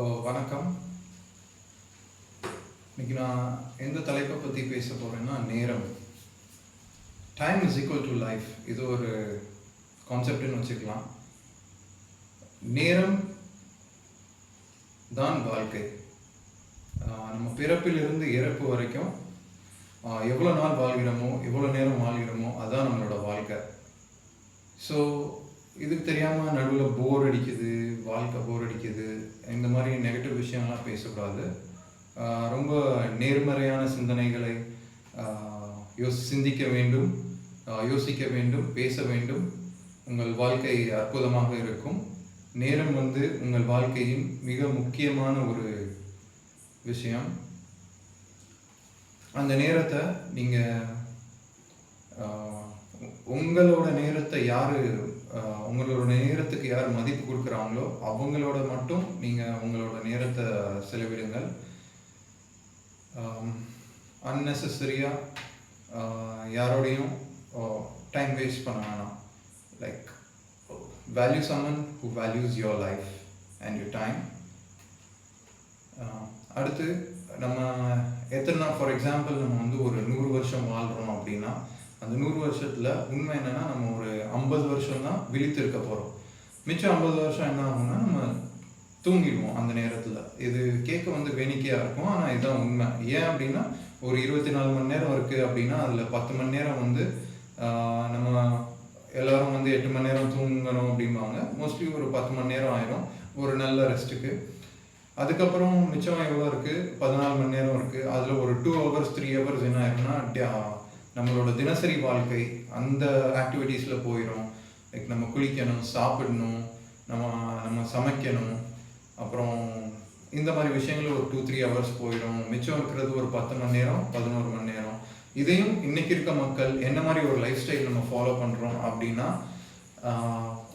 ஓ வணக்கம். இன்னைக்கு நான் எந்த தலைப்பை பற்றி பேச போகிறேன்னா நேரம். Time is equal to life இது ஒரு கான்செப்ட்னு வச்சுக்கலாம். நேரம் தான் வாழ்க்கை. நம்ம பிறப்பிலிருந்து இறப்பு வரைக்கும் எவ்வளோ நாள் வாழ்கிறோமோ எவ்வளோ நேரம் வாழ்கிறோமோ அதுதான் நம்மளோட வாழ்க்கை. ஸோ இதுக்கு தெரியாமல் நடுவில் போர் அடிக்குது வாழ்க்கை போர் அடிக்குது. இந்த மாதிரி நெகட்டிவ் விஷயம்லாம் பேசக்கூடாது. ரொம்ப நேர்மறையான சிந்தனைகளை ஆஹ் யோசி சிந்திக்க வேண்டும். யோசிக்க வேண்டும் பேச வேண்டும். உங்கள் வாழ்க்கை அற்புதமாக இருக்கும். நேரம் வந்து உங்கள் வாழ்க்கையின் மிக முக்கியமான ஒரு விஷயம். அந்த நேரத்தை நீங்கள் உங்களோட நேரத்தை யார் உங்களோட நேரத்துக்கு யார் மதிப்பு கொடுக்குறாங்களோ அவங்களோட மட்டும் நீங்கள் உங்களோட நேரத்தை செலவிடுங்கள். அன்னெசரியாக யாரோடையும் டைம் வேஸ்ட் பண்ண வேணாம். Like value someone who values your life and your time அடுத்து நம்ம எத்தனை நாள் ஃபார் எக்ஸாம்பிள் நம்ம வந்து ஒரு நூறு வருஷம் வாழ்கிறோம் அப்படின்னா அந்த நூறு வருஷத்தில் உண்மை என்னன்னா நம்ம ஒரு ஐம்பது வருஷம் தான் விழித்து இருக்க போகிறோம் மிச்சம் ஐம்பது வருஷம் என்ன ஆகும்னா நம்ம தூங்கிடுவோம் அந்த நேரத்தில். இது கேட்க வந்து வேணிக்கையாக இருக்கும் ஆனால் இதுதான் உண்மை. ஏன் அப்படின்னா ஒரு இருபத்தி நாலு மணி நேரம் இருக்குது அப்படின்னா அதில் பத்து மணி நேரம் வந்து நம்ம எல்லாரும் வந்து எட்டு மணி நேரம் தூங்கணும் அப்படிம்பாங்க. மோஸ்ட்லி ஒரு பத்து மணி நேரம் ஆயிரும் ஒரு நல்ல ரெஸ்ட்டுக்கு. அதுக்கப்புறம் மிச்சம் எவ்வளோ இருக்குது பதினாலு மணி நேரம் இருக்குது அதில் ஒரு டூ ஹவர்ஸ் த்ரீ ஹவர்ஸ் என்ன ஆயிரும்னா நம்மளோட தினசரி வாழ்க்கை அந்த ஆக்டிவிட்டீஸில் போயிடும் லைக் நம்ம குளிக்கணும் சாப்பிடணும் நம்ம நம்ம சமைக்கணும். அப்புறம் இந்த மாதிரி விஷயங்கள் ஒரு டூ த்ரீ ஹவர்ஸ் போயிடும் மிச்சம் இருக்கிறது ஒரு பத்து மணி நேரம் பதினோரு மணி நேரம். இதையும் இன்னைக்கு இருக்க மக்கள் என்ன மாதிரி ஒரு லைஃப் ஸ்டைல் நம்ம ஃபாலோ பண்ணுறோம் அப்படின்னா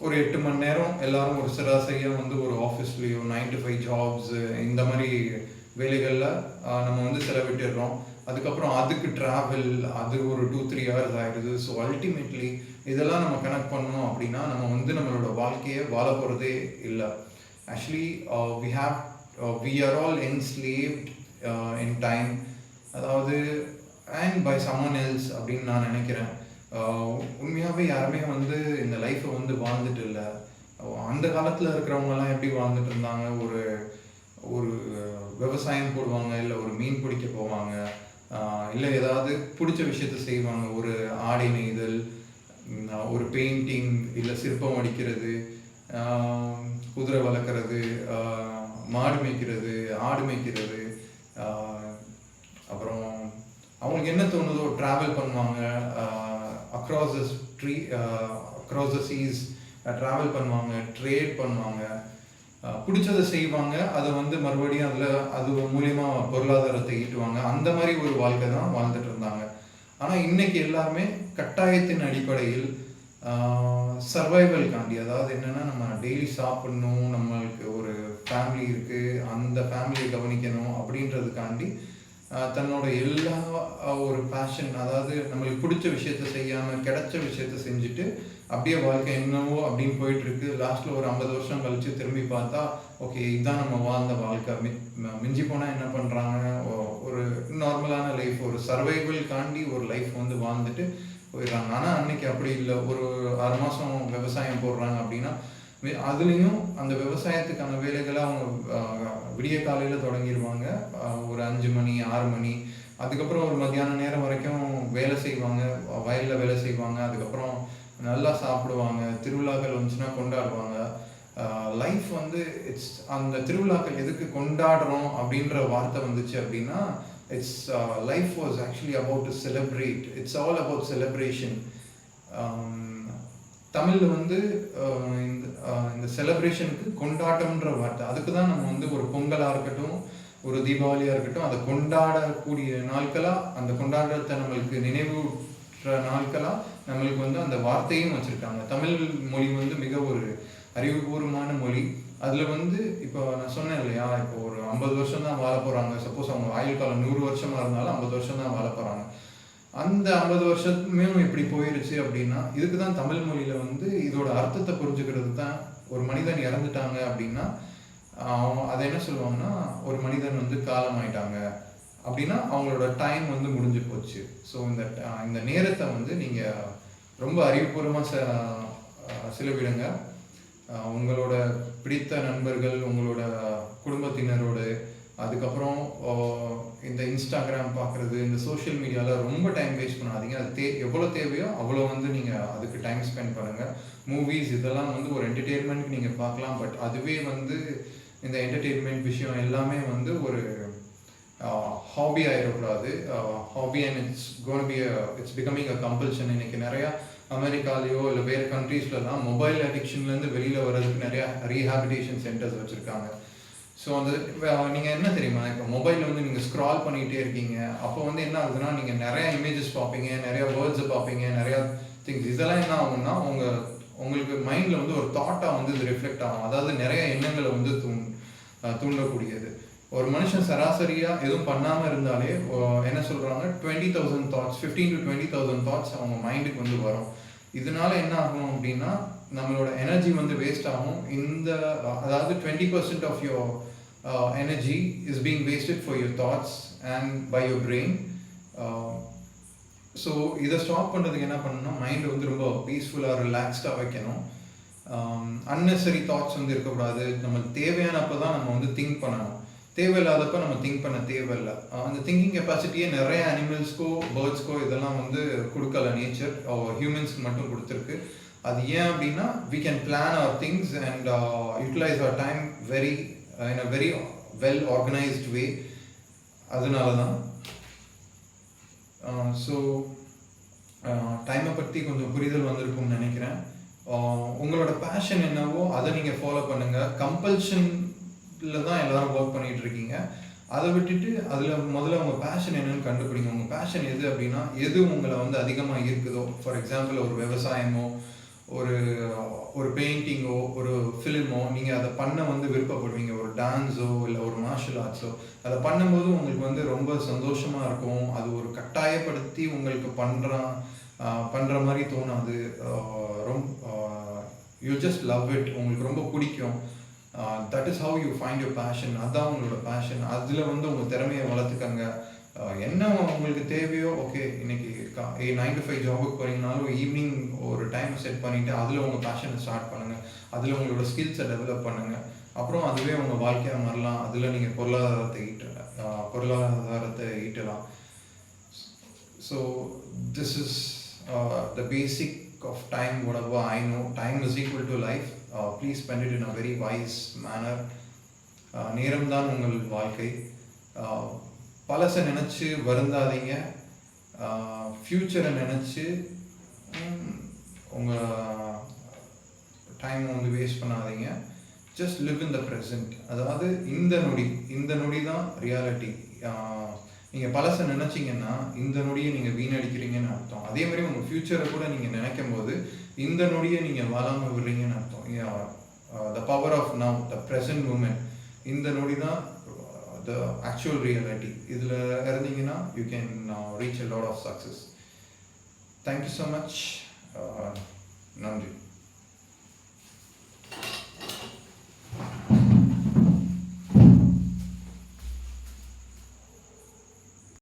ஒரு எட்டு மணி நேரம் எல்லாரும் ஒரு சராசரியாக வந்து ஒரு ஆஃபீஸ்லேயோ நைன் டு ஃபைவ் ஜாப்ஸு இந்த மாதிரி வேலைகளில் நம்ம வந்து செலவிட்டுடுறோம் அதுக்கப்புறம் அதுக்கு ட்ராவல் அது ஒரு டூ த்ரீ ஹவர்ஸ் ஆயிடுது. ஸோ அல்டிமேட்லி இதெல்லாம் நம்ம கனெக்ட் பண்ணோம் அப்படின்னா நம்ம வந்து நம்மளோட வாழ்க்கையை வாழ போகிறதே இல்லை. Actually we have we are all enslaved in time அதாவது அண்ட் பை சமன் எல்ஸ் அப்படின்னு நான் நினைக்கிறேன். Uh, உண்மையாகவே யாருமே வந்து இந்த லைஃப்பை வந்து வாழ்ந்துட்டு இல்லை. அந்த காலத்தில் இருக்கிறவங்கலாம் எப்படி வாழ்ந்துட்டு இருந்தாங்க? ஒரு ஒரு விவசாயம் போடுவாங்க இல்லை ஒரு மீன் பிடிக்க போவாங்க. இல்லை ஏதாவது பிடிச்ச விஷயத்த செய்வாங்க. ஒரு ஆடை நெய்தல் ஒரு பெயிண்டிங் இல்லை சிற்பம் அடிக்கிறது குதிரை வளர்க்குறது மாடு மேய்க்கிறது ஆடு மேய்க்கிறது அப்புறம் அவங்களுக்கு என்ன தோணுதோ ட்ராவல் பண்ணுவாங்க. Across the tree across the seas travel பண்ணுவாங்க ட்ரேட் பண்ணுவாங்க. பிடிச்சதை செய்வாங்க. அதை வந்து மறுபடியும் அதில் அது மூலியமாக பொருளாதாரத்தை ஈட்டுவாங்க. அந்த மாதிரி ஒரு வாழ்க்கை தான் வாழ்ந்துட்டு இருந்தாங்க. ஆனால் இன்னைக்கு எல்லாருமே கட்டாயத்தின் அடிப்படையில் சர்வைவல்காண்டி அதாவது என்னென்னா நம்ம டெய்லி சாப்பிடணும் நம்மளுக்கு ஒரு ஃபேமிலி இருக்குது அந்த ஃபேமிலியை கவனிக்கணும் அப்படின்றதுக்காண்டி தன்னோட எல்லா ஒரு பேஷன் அதாவது நம்மளுக்கு பிடிச்ச விஷயத்த செய்யாமல் கிடைச்ச விஷயத்த செஞ்சுட்டு அப்படியே வாழ்க்கை என்னவோ அப்படின்னு போயிட்டு இருக்கு ஒரு ஐம்பது வருஷம் கழிச்சு திரும்பி பார்த்தா ஓகே இதுதான் நம்ம வாழ்ந்த வாழ்க்கை. மி- மிஞ்சி போனால் என்ன பண்ணுறாங்க ஒரு நார்மலான லைஃப் ஒரு சர்வைவல் தாண்டி ஒரு லைஃப் வந்து வாழ்ந்துட்டு போயிடுறாங்க. ஆனால் அன்னைக்கு அப்படி இல்லை. ஒரு ஆறு மாதம் விவசாயம் போடுறாங்க அப்படின்னா அதுலேயும் அந்த விவசாயத்துக்கான வேலைகளை அவங்க விடிய காலையில் தொடங்கிடுவாங்க ஒரு அஞ்சு மணி ஆறு மணி. அதுக்கப்புறம் ஒரு மத்தியான நேரம் வரைக்கும் வேலை செய்வாங்க. வயலில் வேலை செய்வாங்க. அதுக்கப்புறம் நல்லா சாப்பிடுவாங்க. திருவிழாக்கள் வந்துச்சுன்னா கொண்டாடுவாங்க. லைஃப் வந்து இட்ஸ் அந்த திருவிழாக்கள் எதுக்கு கொண்டாடுறோம் அப்படின்ற வார்த்தை வந்துச்சு அப்படின்னா it's life was actually about to celebrate it's all about celebration தமிழ்ல வந்து ஆஹ் இந்த இந்த செலப்ரேஷனுக்கு கொண்டாட்டம்ன்ற வார்த்தை. அதுக்கு தான் நம்ம வந்து ஒரு பொங்கலா இருக்கட்டும் ஒரு தீபாவளியா இருக்கட்டும் அதை கொண்டாடக்கூடிய நாட்களா அந்த கொண்டாட்டத்தை நம்மளுக்கு நினைவுற்ற நாட்களா நம்மளுக்கு வந்து அந்த வார்த்தையும் வச்சிருக்காங்க. தமிழ் மொழி வந்து மிக ஒரு அறிவுபூர்வமான மொழி. அதுல வந்து இப்போ நான் சொன்னேன் இல்லையா இப்போ ஒரு ஐம்பது வருஷம் தான் வாழ போறாங்க. சப்போஸ் அவங்க ஆயுள் காலம் நூறு வருஷமா இருந்தாலும் ஐம்பது வருஷம் தான் வாழ போறாங்க. அந்த ஐம்பது வருஷத்துமே இப்படி போயிருச்சு அப்படின்னா இதுக்கு தான் தமிழ் மொழியில் வந்து இதோட அர்த்தத்தை புரிஞ்சுக்கிறது தான் ஒரு மனிதன் இறந்துட்டாங்க அப்படின்னா அவங்க அதை என்ன சொல்லுவாங்கன்னா ஒரு மனிதன் வந்து காலம் ஆயிட்டாங்க அப்படின்னா அவங்களோட டைம் வந்து முடிஞ்சு போச்சு. ஸோ இந்த இந்த நேரத்தை வந்து நீங்கள் ரொம்ப அறிவுபூர்வமாக ச செலவிடுங்க. உங்களோட பிடித்த நண்பர்கள் உங்களோட குடும்பத்தினரோடு அதுக்கப்புறம் இந்த இன்ஸ்டாகிராம் பார்க்குறது இந்த சோஷியல் மீடியாவில் ரொம்ப டைம் வேஸ்ட் பண்ணாதீங்க. அது தே எவ்வளோ தேவையோ அவ்வளோ வந்து நீங்கள் அதுக்கு டைம் ஸ்பெண்ட் பண்ணுங்கள் மூவிஸ் இதெல்லாம் வந்து ஒரு என்டர்டெயின்மெண்ட்க்கு நீங்கள் பார்க்கலாம் பட் அதுவே வந்து இந்த என்டர்டெயின்மெண்ட் விஷயம் எல்லாமே வந்து ஒரு ஹாபி ஆகிடக்கூடாது hobby and it's gone be it's becoming a compulsion இன்னைக்கு நிறையா அமெரிக்காலேயோ இல்லை வேறு கண்ட்ரீஸ்லலாம் மொபைல் அடிக்ஷன்லேருந்து வெளியில் வர்றதுக்கு நிறையா ரீஹாபிலிட்டேஷன் சென்டர்ஸ் வச்சுருக்காங்க. ஸோ அந்த நீங்கள் என்ன தெரியுமா? இப்போ மொபைலில் வந்து நீங்கள் ஸ்க்ரால் பண்ணிகிட்டே இருக்கீங்க. அப்போ வந்து என்ன ஆகுதுன்னா நீங்கள் நிறைய இமேஜஸ் பார்ப்பீங்க நிறையா வேர்ட்ஸை பார்ப்பீங்க நிறையா திங்ஸ் இதெல்லாம் என்ன ஆகும்னா உங்கள் உங்களுக்கு மைண்டில் வந்து ஒரு தாட்டாக வந்து இது ரிஃப்ளெக்ட் ஆகும். அதாவது நிறைய எண்ணங்களை வந்து தூண் தூண்டக்கூடியது. ஒரு மனுஷன் சராசரியாக எதுவும் பண்ணாமல் இருந்தாலே என்ன சொல்கிறாங்க twenty thousand thoughts fifteen to twenty thousand thoughts அவங்க மைண்டுக்கு வந்து வரும். இதனால என்ன ஆகும் அப்படின்னா நம்மளோட எனர்ஜி வந்து வேஸ்ட் ஆகும். இந்த அதாவது twenty percent of your Uh, energy is being wasted for your thoughts and by your brain. Uh, so இதை ஸ்டாப் பண்ணுறதுக்கு என்ன பண்ணணும்னா மைண்டு வந்து ரொம்ப பீஸ்ஃபுல்லாக ரிலாக்ஸ்டாக வைக்கணும். Um, அன்னெசரி தாட்ஸ் வந்து இருக்கக்கூடாது. நம்ம தேவையானப்போ தான் நம்ம வந்து திங்க் பண்ணணும். தேவையில்லாதப்ப நம்ம திங்க் பண்ண தேவையில்லை. Uh, அந்த திங்கிங் கெப்பாசிட்டியே நிறைய அனிமல்ஸ்க்கோ பேர்ட்ஸ்க்கோ இதெல்லாம் வந்து கொடுக்கல. நேச்சர் ஹியூமன்ஸ்க்கு மட்டும் கொடுத்துருக்கு. அது ஏன் அப்படின்னா we can plan our things and utilize our time very in a very well organized way அதனால தான் ஸோ டைமை பற்றி கொஞ்சம் புரிதல் வந்திருக்கும்னு நினைக்கிறேன். Uh, உங்களோட பேஷன் என்னவோ அதை நீங்கள் ஃபாலோ பண்ணுங்கள் கம்பல்ஷனில் தான் எல்லாரும் ஒர்க் பண்ணிகிட்டு இருக்கீங்க. அதை விட்டுட்டு அதில் முதல்ல உங்கள் பேஷன் என்னன்னு கண்டுபிடிங்க. உங்கள் பேஷன் எது அப்படின்னா எது உங்களை வந்து அதிகமாக இருக்குதோ ஃபார் எக்ஸாம்பிள் ஒரு விவசாயமோ ஒரு ஒரு பெயிண்டிங்கோ ஒரு ஃபிலிமோ நீங்கள் அதை பண்ண வந்து விருப்பப்படுவீங்க. ஒரு டான்ஸோ இல்லை ஒரு மார்ஷல் ஆர்ட்ஸோ அதை பண்ணும்போது உங்களுக்கு வந்து ரொம்ப சந்தோஷமாக இருக்கும். அது ஒரு கட்டாயப்படுத்தி உங்களுக்கு பண்ணுறான் பண்ணுற மாதிரி தோணாது. ரொம்ப யூ ஜஸ்ட் லவ் இட் உங்களுக்கு ரொம்ப பிடிக்கும். That is how you find your passion அதுதான் உங்களோட பேஷன் அதில் வந்து உங்கள் திறமையை வளர்த்துக்கங்க. என்ன உங்களுக்கு தேவையோ ஓகே இன்னைக்கு நைன் டு ஃபைவ் ஜாபுக்கு போகிறீங்கனாலும் ஈவினிங் ஒரு டைம் செட் பண்ணிவிட்டு அதில் உங்கள் பேஷனை ஸ்டார்ட் பண்ணுங்கள் அதில் உங்களோட ஸ்கில்ஸை டெவலப் பண்ணுங்க. அப்புறம் அதுவே உங்கள் வாழ்க்கையாக மாறலாம். அதில் நீங்கள் பொருளாதாரத்தை ஈட்ட பொருளாதாரத்தை ஈட்டலாம். So this is the basic of time whatever I know. Time is equal to life. uh, please spend it in a very wise manner. நேரம்தான் உங்கள் வாழ்க்கை. பழசை நினச்சி வருந்தாதீங்க. ஃப்யூச்சரை நினச்சி உங்கள் டைம் வந்து வேஸ்ட் பண்ணாதீங்க. Just live in the present அதாவது இந்த நொடி இந்த நொடி தான் ரியாலிட்டி நீங்கள் பழசை நினச்சிங்கன்னா இந்த நொடியை நீங்கள் வீணடிக்கிறீங்கன்னு அர்த்தம். அதே மாதிரி உங்கள் ஃப்யூச்சரை கூட நீங்கள் நினைக்கும் போது இந்த நொடியை நீங்கள் வாழாமல் விடுறீங்கன்னு அர்த்தம். The power of now the present moment இந்த நொடி தான் த ஆக்சுவல் ரியாலிட்டி இதில் இருந்தீங்கன்னா you can reach a lot of success thank you so much நன்றி.